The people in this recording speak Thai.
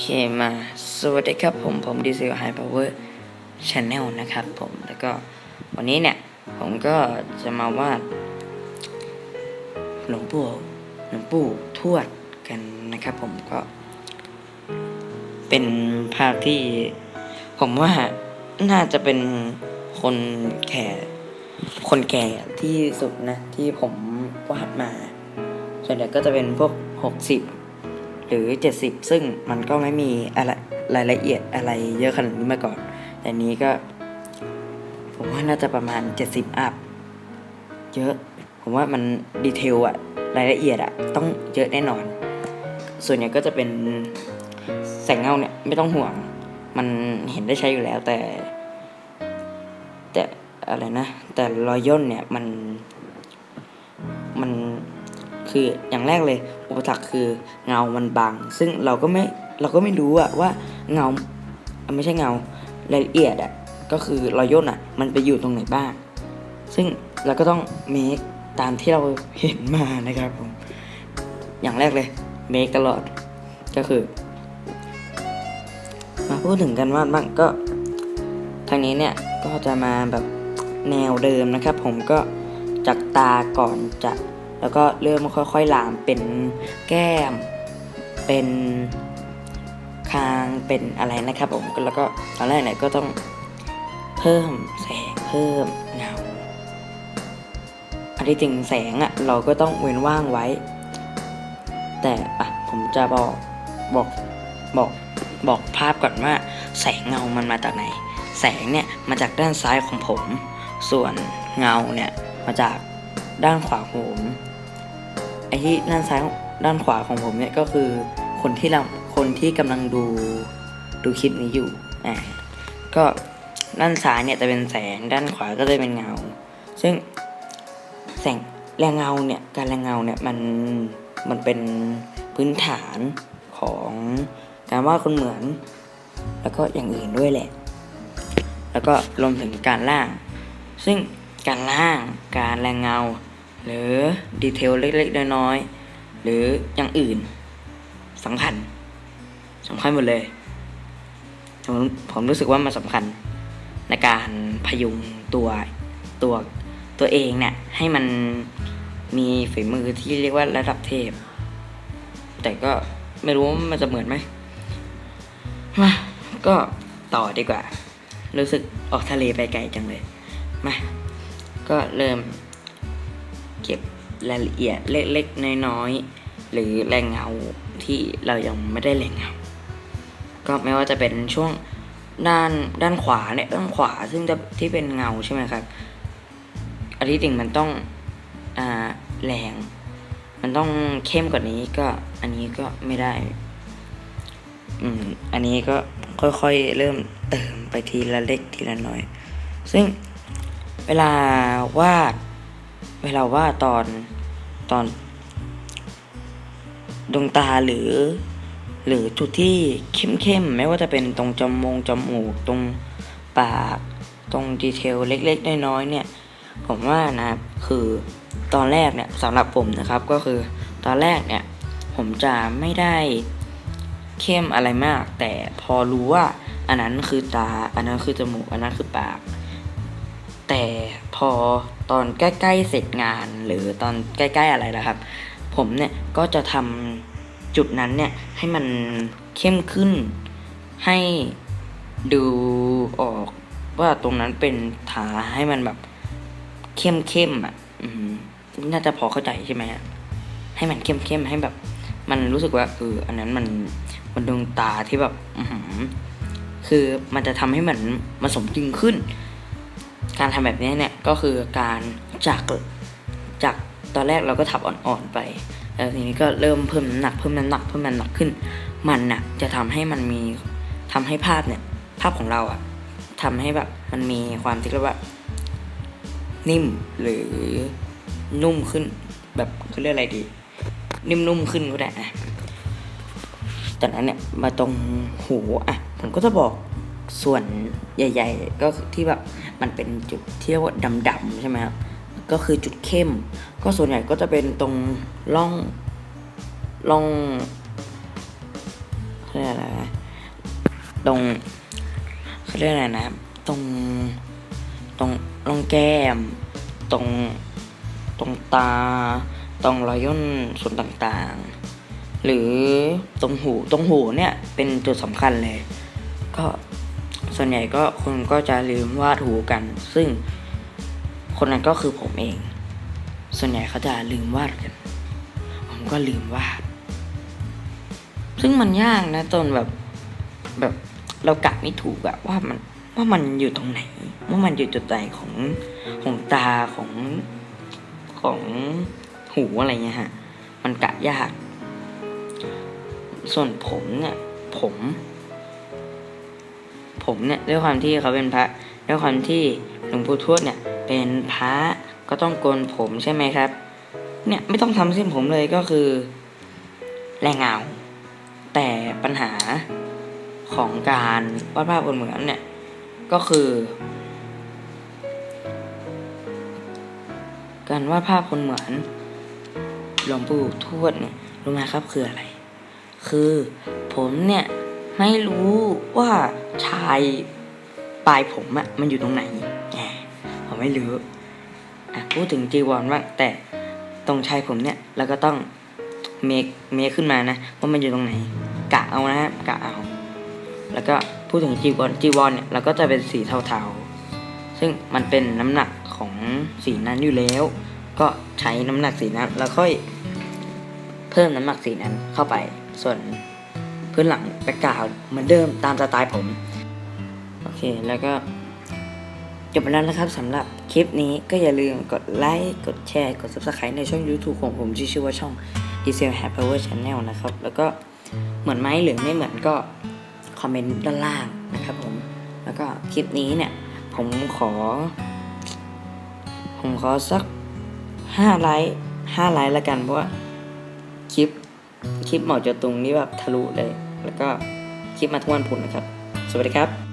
เคมา สวัสดีครับผมผมดีเซลไฮพาวเวอร์ชาแนลนะครับผมแล้วก็วันนี้เนี่ย ผมก็จะมาวาดหลวงปู่หลวงปู่ทวดกันนะครับผมก็ เป็นภาพที่ผมว่าน่าจะเป็นคนแก่คนแก่ที่สุดนะ ที่ผมวาดมาส่วนใหญ่ก็จะเป็นพวกหกสิบ หรือ 70 ซึ่งมันก็ไม่มีอะไรรายละเอียดอะไรเยอะขนาดนี้มาก่อน แต่นี้ก็ ผมว่าน่าจะประมาณ 70 อัพ เยอะ ผมว่ามันดีเทลอะรายละเอียดอะต้องเยอะแน่นอน ส่วนใหญ่ก็จะเป็นแสงเงาเนี่ยไม่ต้องห่วง มันเห็นได้ใช้อยู่แล้วแต่ แต่อะไรนะ แต่รอยย่นเนี่ยมันมัน คืออย่างแรกเลย อุปสรรคคือเงามันบังซึ่งเราก็ไม่เราก็ไม่รู้อะว่าเงาไม่ใช่เงารายละเอียดอะก็คือรอยย่นอะมันไปอยู่ตรงไหนบ้าง ซึ่งเราก็ต้องเมคตามที่เราเห็นมานะครับผมอย่างแรกเลยเมคตลอดก็คือ มาพูดถึงกันว่าบ้างก็ทางนี้เนี่ยก็จะมาแบบแนวเดิมนะครับ ผมก็จากตาก่อนจะ แล้วก็เริ่มค่อยๆลามเป็นแก้ม เป็นคางเป็นอะไรนะครับผมแล้วก็ตอนแรกเนี่ยก็ต้องเพิ่มแสงเพิ่มเงาอันที่จริงแสงอะ่ะเราก็ต้องเว้นว่างไว้ แต่อะผมจะบอกบอกบอกบอกภาพก่อนว่า แสงเงามันมาจากไหน แสงเนี่ยมาจากด้านซ้ายของผม ส่วนเงาเนี่ยมาจากด้านขวาของผม ไอ้ที่ด้านซ้ายด้านขวาของผมเนี่ยก็คือคนที่เราคนที่กำลังดูดูคลิปนี้อยู่อ่าก็ด้านซ้ายเนี่ยจะเป็นแสงด้านขวาก็จะเป็นเงา ซึ่งแสงแรงเงาเนี่ยการแรงเงาเนี่ยมันมันเป็นพื้นฐานของการวาดคนเหมือน แล้วก็อย่างอื่นด้วยแหละ แล้วก็รวมถึงการล่าง ซึ่งการล่างการแรงเงา หรือดีเทลเล็กๆน้อยๆหรืออย่างอื่นสำคัญสำคัญหมดเลยผมผมรู้สึกว่ามันสำคัญในการพยุงตัวตัวตัวเองเนี่ยให้มันมีฝีมือที่เรียกว่าระดับเทพ แต่ก็ไม่รู้ว่ามันจะเหมือนไหมมาก็ต่อดีกว่า รู้สึกออกทะเลไปไกลจังเลยมาก็เริ่ม เก็บรายละเอียดเล็กๆ น้อยๆ หรือแรงเงาที่เรายังไม่ได้แรงเงา ก็ไม่ว่าจะเป็นช่วงด้านด้านขวาเนี่ยด้านขวาซึ่งจะที่เป็นเงาใช่ไหมครับอันที่จริงมันต้องอ่าแรง มันต้องเข้มกว่านี้ก็อันนี้ก็ไม่ได้อืมอันนี้ก็ค่อยๆเริ่มเติมไปทีละเล็กทีละน้อย ซึ่งเวลาวาด เวลาว่าตอนตอนดวงตาหรือ หรือจุดที่เข้มๆไม่ว่าจะเป็นตรงจมูกจมูกตรงปาก ตรงดีเทลเล็กๆน้อยๆเนี่ย ผมว่านะคือตอนแรกเนี่ยสำหรับผมนะครับก็คือตอนแรกเนี่ย ผมจะไม่ได้เข้มอะไรมาก แต่พอรู้ว่า อันนั้นคือตา อันนั้นคือจมูก อันนั้นคือปาก แต่พอ ตอนใกล้ๆเสร็จงานหรือตอนใกล้ๆอะไรนะครับ ผมเนี่ยก็จะทำจุดนั้นเนี่ยให้มันเข้มขึ้น ให้ดูออกว่าตรงนั้นเป็นถาให้มันแบบเข้มเข้มๆอะน่าจะพอเข้าใจใช่ไหมฮะให้มันเข้มเข้มๆให้แบบ มันรู้สึกว่าเอออันนั้นมันมันดวงตาที่แบบคือมันจะทำให้มันมันสมจริงขึ้น การทำแบบนี้เนี่ยก็คือการจากจากตอนแรกเราก็ทับอ่อนๆไปแล้วทีนี้ก็เริ่มเพิ่มน้ำหนักเพิ่มน้ำหนักเพิ่มน้ำหนักขึ้น มันน่ะจะทำให้มันมีทำให้ภาพเนี่ยภาพของเราอะทำให้แบบมันมีความที่เรียกว่า นิ่มหรือนุ่มขึ้นแบบเขาเรียกอะไรดี นิ่มนุ่มขึ้นก็ได้อะจากนั้นเนี่ยมาตรงหูอะผมก็จะบอก ส่วนใหญ่ ๆ ก็ที่แบบมันเป็นจุดที่เรียกว่าดำๆใช่ไหมครับก็คือจุดเข้ม ก็ส่วนใหญ่ก็จะเป็นตรงร่องร่องเขาเรียกอะไรนะตรงเขาเรียกอะไรนะตรงตรงร่องแก้ม ตรงตรงตา ตรงรอยย่นส่วนต่างๆ หรือตรงหูตรงหูเนี่ยเป็นจุดสำคัญเลย ก็ ส่วนใหญ่ก็คนก็จะลืมวาดหูกัน ซึ่งคนนั้นก็คือผมเอง ส่วนใหญ่เขาจะลืมวาดกัน ผมก็ลืมวาด ซึ่งมันยากนะตอนแบบแบบเรากะไม่ถูกอะว่ามันว่ามันอยู่ตรงไหน ว่ามันอยู่จุดไหนของของตาของของหูอะไรเงี้ยฮะ มันกะยาก ส่วนผมเนี่ย ผม ผมเนี่ยด้วยความที่เขาเป็นพระด้วยความที่หลวงปู่ทวดเนี่ยเป็นพระก็ต้องโกนผมใช่ไหมครับ เนี่ยไม่ต้องทำเส้นผมเลยก็คือแรงเงาแต่ปัญหาของการวาดภาพคนเหมือนเนี่ยก็คือ การวาดภาพคนเหมือนหลวงปู่ทวดเนี่ยรู้ไหมครับคืออะไร คือผมเนี่ย ไม่รู้ว่าชายปลายผมอะมันอยู่ตรงไหนแหมผมไม่รู้อะพูดถึงจีวรบ้างแต่ตรงชายผมเนี่ยเราก็ต้องเมคเมคขึ้นมานะว่ามันอยู่ตรงไหน กะเอานะฮะกะเอา แล้วก็พูดถึงจีวรจีวรเนี่ยเราก็จะเป็นสีเทาๆ ซึ่งมันเป็นน้ำหนักของสีนั้นอยู่แล้ว ก็ใช้น้ำหนักสีนั้นแล้วค่อยเพิ่มน้ำหนักสีนั้นเข้าไปส่วน พื้นหลังแบ็กกราวด์เหมือนเดิมตามสไตล์ผม โอเค แล้วก็จบไปแล้วนะครับสำหรับคลิปนี้ก็อย่าลืมกดไลค์ กดแชร์ กด subscribe ในช่อง YouTube ของผมที่ชื่อว่าช่อง Diesel Hair Power Channel นะครับ แล้วก็เหมือนไหมหรือไม่เหมือนก็คอมเมนต์ด้านล่างนะครับผม แล้วก็คลิปนี้เนี่ย ผมขอ ผมขอสักห้าไลค์ห้าไลค์ละกันเพราะว่าคลิป คลิปหมอจะตรงนี้แบบทะลุเลย แล้วก็คลิปมาทุกวันพุธนะครับ สวัสดีครับ